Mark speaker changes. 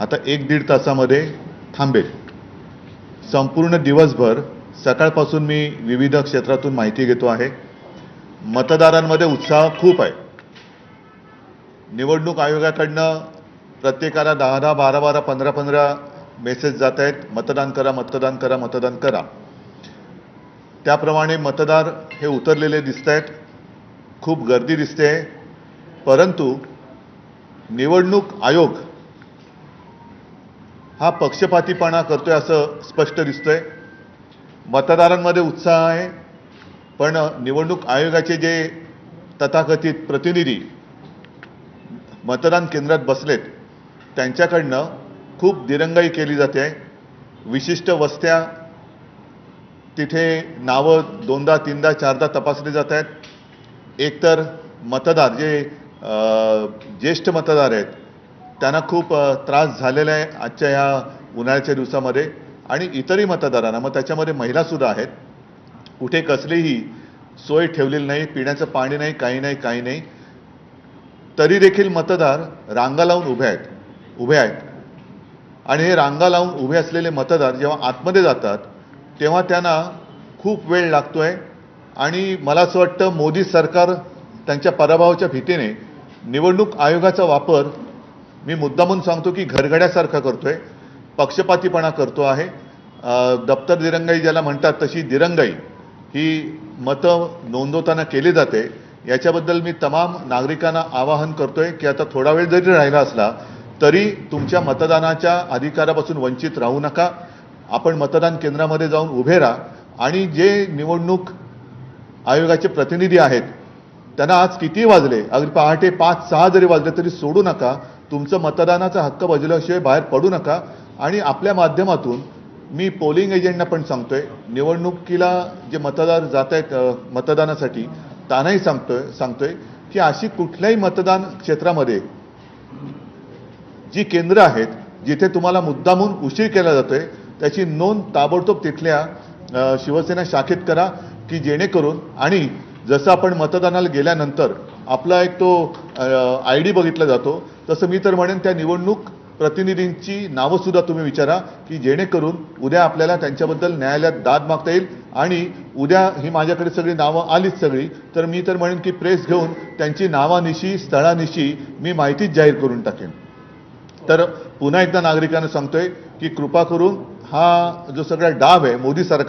Speaker 1: आता एक दीड तासामध्ये थांबेल. संपूर्ण दिवसभर सकाळपासून मी विविध क्षेत्रातून माहिती घेतो आहे. मतदारांमध्ये उत्साह खूप आहे. निवडणूक आयोगाकडनं प्रत्येकाला दहा दहा बारा बारा पंधरा पंधरा मेसेज जात आहेत. मतदान करा मतदान करा मतदान करा. त्याप्रमाणे मतदार हे उतरलेले दिसत आहेत. खूप गर्दी दिसते परंतु निवडणूक आयोग हा पक्षपातीपणा करतोय असं स्पष्ट दिसतंय. मतदारांमध्ये उत्साह आहे पण निवडणूक आयोगाचे जे तथाकथित प्रतिनिधी मतदान केंद्रात बसलेत त्यांच्याकडनं खूप दिरंगाई केली जाते. विशिष्ट वस्त्या तिथे नावं दोनदा तीनदा चारदा तपासली जात आहेत. एकतर मतदार जे ज्येष्ठ मतदार आहेत त्यांना खूप त्रास झालेला आहे आजच्या ह्या उन्हाळ्याच्या दिवसामध्ये आणि इतरही मतदारांना. मग त्याच्यामध्ये महिलासुद्धा आहेत. कुठे कसलीही सोय ठेवलेली नाही पिण्याचं पाणी नाही काही नाही काही नाही. तरी देखील मतदार रांगा लावून उभे आहेत उभे आहेत. आणि हे रांगा लावून उभे असलेले मतदार जेव्हा आतमध्ये जातात तेव्हा त्यांना खूप वेळ लागतोय. आणि मला असं वाटतं मोदी सरकार त्यांच्या पराभवाच्या भीतीने निवडणूक आयोगाचा वापर मी मुद्दामून सांगतो की घरगड्यासारखा करतोय. पक्षपातीपणा करतो आहे. दप्तर दिरंगाई ज्याला म्हणतात तशी दिरंगाई ही मतं नोंदवताना केली जाते. याच्याबद्दल मी तमाम नागरिकांना आवाहन करतोय की आता थोडा वेळ जरी राहिला असला तरी तुमच्या मतदानाच्या अधिकारापासून वंचित राहू नका. आपण मतदान केंद्रामध्ये जाऊन उभे राहा. आणि जे निवडणूक आयोगाचे प्रतिनिधी आहेत त्यांना आज किती वाजले? अगदी पहाटे पाच सहा जरी वाजले तरी सोडू नका. तुमचं मतदानाचा हक्क बजावल्याशिवाय बाहेर पडू नका. आणि आपल्या माध्यमातून मी पोलिंग एजंटना पण सांगतोय निवडणुकीला जे मतदार जात आहेत मतदानासाठी त्यांनाही सांगतोय सांगतोय की अशी कुठल्याही मतदान क्षेत्रामध्ये जी केंद्र आहेत जिथे तुम्हाला मुद्दामून उशीर केला जातोय त्याची नोंद ताबडतोब तिथल्या शिवसेना शाखेत करा की जेणेकरून आणि जसं आपण मतदानाला गेल्यानंतर आपला एक तो आय डी बघितला जातो. तसं मी तर म्हणेन त्या निवडणूक प्रतिनिधींची नावंसुद्धा तुम्ही विचारा की जेणेकरून उद्या आपल्याला त्यांच्याबद्दल न्यायालयात दाद मागता येईल आणि उद्या ही माझ्याकडे सगळी नावं आलीच सगळी तर मी तर म्हणेन की प्रेस घेऊन त्यांची नावानिशी स्थळानिशी मी माहितीच जाहीर करून टाकेन. तर पुन्हा एकदा नागरिकांना सांगतोय की कृपा करून हा जो सगळा डाव आहे मोदी सरकार